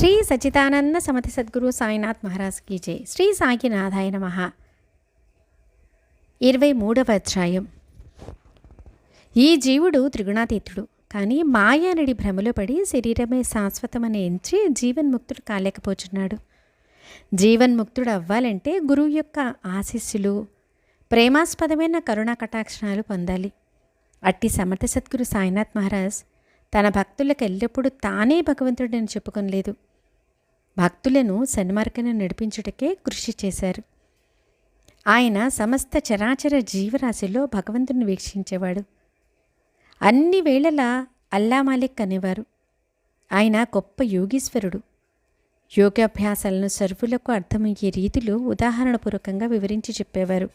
శ్రీ సచితానంద సమతి సద్గురు సాయినాథ్ మహారాజ్ కీ జై. శ్రీ సాయినాథాయ నమ. ఇరవై మూడవ అధ్యాయం. ఈ జీవుడు త్రిగుణాతీతుడు. కానీ మాయానడి భ్రమలో పడి శరీరమే శాశ్వతమని ఎంచి జీవన్ముక్తుడు కాలేకపోతున్నాడు జీవన్ముక్తుడు అవ్వాలంటే గురువు యొక్క ఆశీస్సులు ప్రేమాస్పదమైన కరుణా కటాక్షణాలు పొందాలి. అట్టి సమర్థ సద్గురు సాయినాథ్ మహారాజ్ తన భక్తులకు ఎల్లప్పుడూ తానే భగవంతుడని చెప్పుకోలేదు భక్తులను సన్మార్గను నడిపించుటకే కృషి చేశారు. ఆయన సమస్త చరాచర జీవరాశిలో భగవంతుని వీక్షించేవాడు. అన్ని వేళలా అల్లా మాలిక్ అనేవారు. ఆయన గొప్ప యోగీశ్వరుడు. యోగాభ్యాసాలను సర్వులకు అర్థమయ్యే రీతిలో ఉదాహరణపూర్వకంగా వివరించి చెప్పేవారు.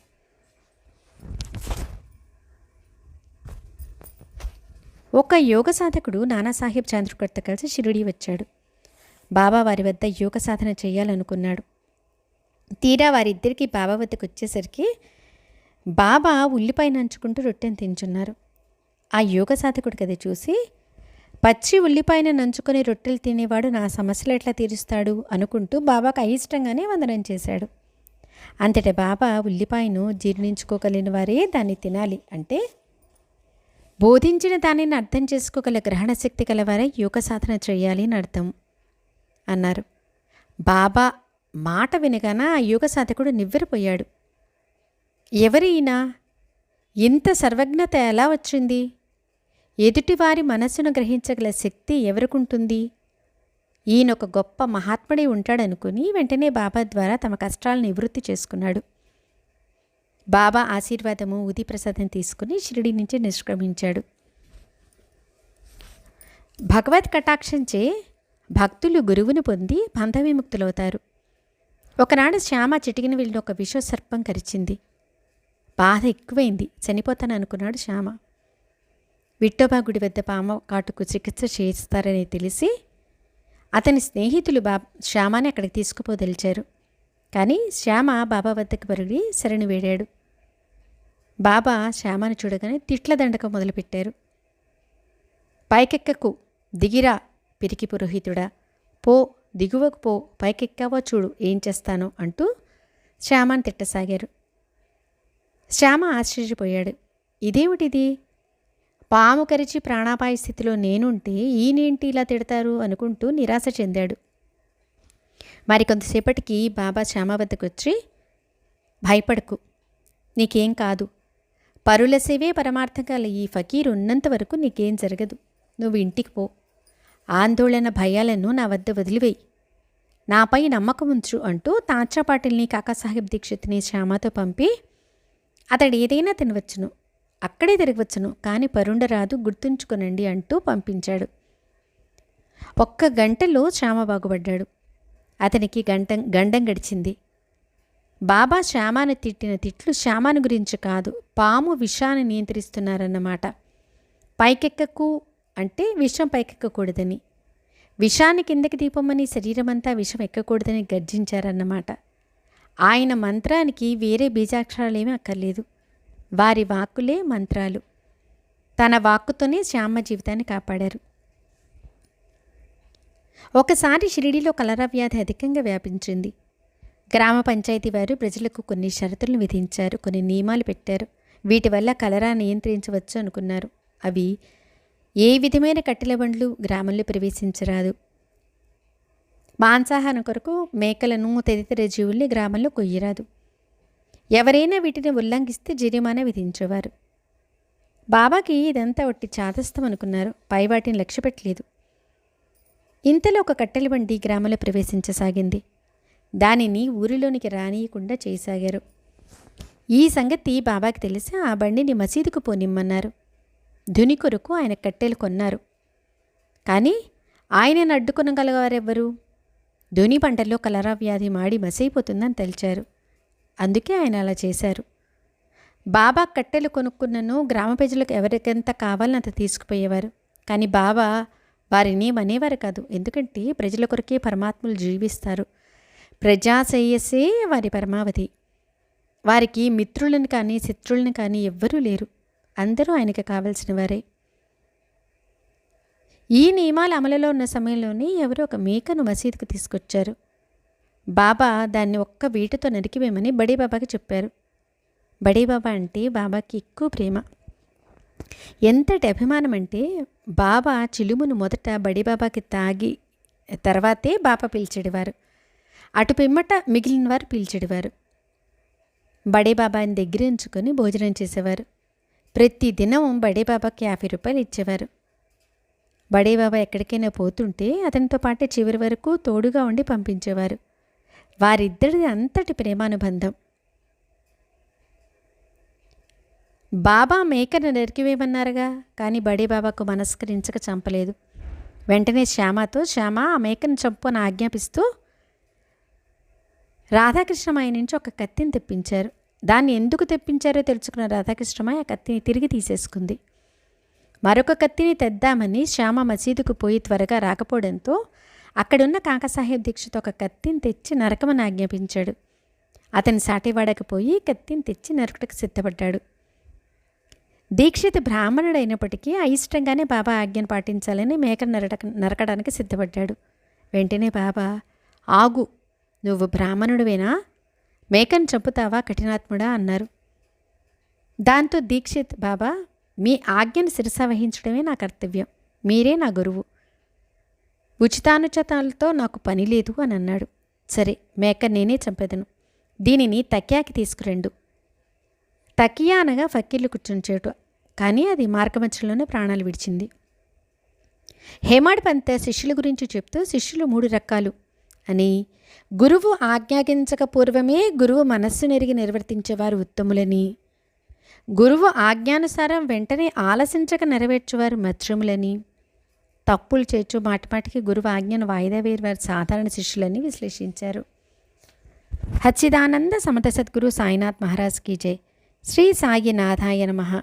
ఒక యోగ సాధకుడు నానాసాహెబ్ చాంద్రకర్త కలిసి షిరిడి వచ్చాడు. బాబా వారి వద్ద యోగ సాధన చేయాలనుకున్నాడు. తీరా వారిద్దరికీ బాబా వద్దకు వచ్చేసరికి బాబా ఉల్లిపాయ నంచుకుంటూ రొట్టెను తించున్నారు ఆ యోగ సాధకుడు కదా చూసి పచ్చి ఉల్లిపాయను నంచుకొని రొట్టెలు తినేవాడు నా సమస్యలు ఎట్లా తీరుస్తాడు? అనుకుంటూ బాబాకు అయిష్టంగానే వందనం చేశాడు. అంతటి బాబా ఉల్లిపాయను జీర్ణించుకోగలిగిన వారే దాన్ని తినాలి అంటే బోధించిన దానిని అర్థం చేసుకోగల గ్రహణ శక్తి గలవారే యోగ సాధన చేయాలి అని అర్థం. అన్నారు. బాబా మాట వినగాన ఆ యోగ సాధకుడు నివ్వెరపోయాడు. ఎవరి ఇంత సర్వజ్ఞత ఎలా వచ్చింది? ఎదుటివారి మనస్సును గ్రహించగల శక్తి ఎవరికుంటుంది? ఈయన ఒక గొప్ప మహాత్ముడే ఉంటాడనుకుని వెంటనే బాబా ద్వారా తమ కష్టాలను నివృత్తి చేసుకున్నాడు. బాబా ఆశీర్వాదము ఉది ప్రసాదం తీసుకుని షిరిడి నుంచి నిష్క్రమించాడు. భగవత్ కటాక్షంచే భక్తులు గురువును పొంది బంధవిముక్తులవుతారు ఒకనాడు శ్యామ చిటికిన వెళ్ళిన ఒక విశ్వసర్పం కరిచింది. బాధ ఎక్కువైంది. చనిపోతాను అనుకున్నాడు శ్యామ. విట్టోబా గుడి వద్ద పామ కాటుకు చికిత్స చేయిస్తారని తెలిసి అతని స్నేహితులు బా శ్యామాని అక్కడికి తీసుకుపోదలిచారు. కానీ శ్యామ బాబా వద్దకు పరుగి శరణి వేడాడు. బాబా శ్యామాను చూడగానే తిట్ల దండకం మొదలుపెట్టారు. పైకెక్కకు దిగిరా పిరికి పురోహితుడా పో దిగువకు పో పైకెక్కావో చూడు ఏం చేస్తానో అంటూ శ్యామాన్ తిట్టసాగారు. శ్యామ ఆశ్చర్యపోయాడు. ఇదేమిటిది? పాము కరిచి ప్రాణాపాయ స్థితిలో నేనుంటే ఈయనేంటి ఇలా తిడతారు అనుకుంటూ నిరాశ చెందాడు. మరి కొంతసేపటికి బాబా శ్యామ వద్దకు వచ్చి భయపడకు నీకేం కాదు. పరుల సేవే పరమార్థకాల ఈ ఫకీర్ ఉన్నంత వరకు నీకేం జరగదు. నువ్వు ఇంటికి పో. ఆందోళన భయాలను నా వద్ద వదిలివేయి. నాపై నమ్మకం ఉంచు అంటూ తాచాపాటిల్ని కాకాసాహెబ్ దీక్షిత్ని శ్యామతో పంపి అతడు ఏదైనా తినవచ్చును అక్కడే తిరగవచ్చును కానీ పరుండరాదు గుర్తుంచుకునండి అంటూ పంపించాడు. ఒక్క గంటలో శ్యామ బాగుపడ్డాడు. అతనికి గంట గండం గడిచింది. బాబా శ్యామాను తిట్టిన తిట్లు శ్యామాను గురించి కాదు పాము విషాన్ని నియంత్రిస్తున్నారన్నమాట. పైకెక్కకు అంటే విషం పైకెక్కకూడదని. విషాన్ని కిందకి దీపమని శరీరమంతా విషం ఎక్కకూడదని గర్జించారన్నమాట. ఆయన మంత్రానికి వేరే బీజాక్షరాలేమీ అక్కర్లేదు. వారి వాక్కులే మంత్రాలు. తన వాక్కుతోనే శ్యామ జీవితాన్ని కాపాడారు. ఒకసారి షిరిడీలో కలరా వ్యాధి అధికంగా వ్యాపించింది. గ్రామ పంచాయతీ వారు ప్రజలకు కొన్ని షరతులను విధించారు కొన్ని నియమాలు పెట్టారు. వీటి వల్ల కలరా నియంత్రించవచ్చు అనుకున్నారు. అవి ఏ విధమైన కట్టెల బండ్లు గ్రామంలో ప్రవేశించరాదు. మాంసాహారం కొరకు మేకలను తదితర జీవుల్ని గ్రామంలో కొయ్యరాదు. ఎవరైనా వీటిని ఉల్లంఘిస్తే జరిమానా విధించేవారు. బాబాకి ఇదంతా ఒట్టి చాదస్తం అనుకున్నారు. పై వాటిని లక్ష్య పెట్టలేదు. ఇంతలో ఒక కట్టెల బండి గ్రామంలో ప్రవేశించసాగింది. దానిని ఊరిలోనికి రానియకుండా చేయసాగారు ఈ సంగతి బాబాకి తెలిసి ఆ బండిని మసీదుకు పోనిమ్మన్నారు. ధుని కొరకు ఆయన కట్టెలు కొన్నారు. కానీ ఆయనను అడ్డుకొనగలవారెవ్వరు? ధుని పంటల్లో కలరా వ్యాధి మాడి మసైపోతుందని తెలిచారు. అందుకే ఆయన అలా చేశారు. బాబా కట్టెలు కొనుక్కున్నను గ్రామ ప్రజలకు ఎవరికెంత కావాలని అంత తీసుకుపోయేవారు. కానీ బాబా వారిని అనేవారు కాదు. ఎందుకంటే ప్రజల కొరకే పరమాత్మలు జీవిస్తారు. ప్రజాశ్రేయస్సే వారి పరమావధి. వారికి మిత్రులను కానీ శత్రువులను కానీ ఎవ్వరూ లేరు. అందరూ ఆయనకి కావలసిన వారే ఈ నియమాలు అమలులో ఉన్న సమయంలోనే ఎవరో ఒక మేకను మసీదుకు తీసుకొచ్చారు. బాబా దాన్ని ఒక్క వీటితో నరికివేయమని బడేబాబాకి చెప్పారు. బడీబాబా అంటే బాబాకి ఎక్కువ ప్రేమ. ఎంతటి అభిమానం అంటే బాబా చిలుమును మొదట బడిబాబాకి తాగి తర్వాతే బాబా పీల్చెడివారు అటు పిమ్మట మిగిలిన వారు పీల్చెడివారు బడేబాబాని దగ్గర ఉంచుకొని భోజనం చేసేవారు. ప్రతి దినం బడేబాబాకి యాభై రూపాయలు ఇచ్చేవారు. బడేబాబా ఎక్కడికైనా పోతుంటే అతనితో పాటే చివరి వరకు తోడుగా ఉండి పంపించేవారు. వారిద్దరిది అంతటి ప్రేమానుబంధం. బాబా మేకను నరికివేయమన్నారుగా కానీ బడేబాబాకు మనస్కరించక చంపలేదు. వెంటనే శ్యామతో శ్యామ ఆ మేకను చంపుని ఆజ్ఞాపిస్తూ రాధాకృష్ణ ఆయన నుంచి ఒక కత్తిని తెప్పించారు. దాన్ని ఎందుకు తెప్పించారో తెలుసుకున్న రాధాకృష్ణమ్మ ఆ కత్తిని తిరిగి తీసేసుకుంది. మరొక కత్తిని తెద్దామని శ్యామ మసీదుకు పోయి త్వరగా రాకపోవడంతో అక్కడున్న కాకసాహెబ్ దీక్షతో ఒక కత్తిని తెచ్చి నరకమని ఆజ్ఞాపించాడు. అతని సాటివాడకపోయి కత్తిని తెచ్చి నరకటకు సిద్ధపడ్డాడు. దీక్షిత్ బ్రాహ్మణుడైనప్పటికీ అయిష్టంగానే బాబా ఆజ్ఞను పాటించాలని మేకను నరక నరకడానికి సిద్ధపడ్డాడు. వెంటనే బాబా ఆగు నువ్వు బ్రాహ్మణుడివేనా? మేకను చంపుతావా కఠినాత్ముడా అన్నారు. దాంతో దీక్షిత్ బాబా మీ ఆజ్ఞను శిరస వహించడమే నా కర్తవ్యం మీరే నా గురువు. ఉచితానుచితాలతో నాకు పని లేదు అని అన్నాడు. సరే మేక నేనే చంపేదను దీనిని తక్యాకి తీసుకురండు. తకియా అనగా ఫకీర్లు కూర్చుంచేటు కానీ అది మార్గమధ్యలోనే ప్రాణాలు విడిచింది. హేమాడ్ పంత శిష్యుల గురించి చెప్తూ శిష్యులు మూడు రకాలు అని గురువు ఆజ్ఞాపించక పూర్వమే గురువు మనస్సు నెరిగి నిర్వర్తించేవారు ఉత్తములని. గురువు ఆజ్ఞానుసారం వెంటనే ఆలసించక నెరవేర్చేవారు మధ్యములని తప్పులు చేర్చు మాటిమాటికి గురువు ఆజ్ఞను వాయిదా వేరు వారి సాధారణ శిష్యులని విశ్లేషించారు. హచ్చిదానంద సమత సద్గురు సాయినాథ్ మహారాజ్ కీ జై. శ్రీ సాయినాథాయ నమః.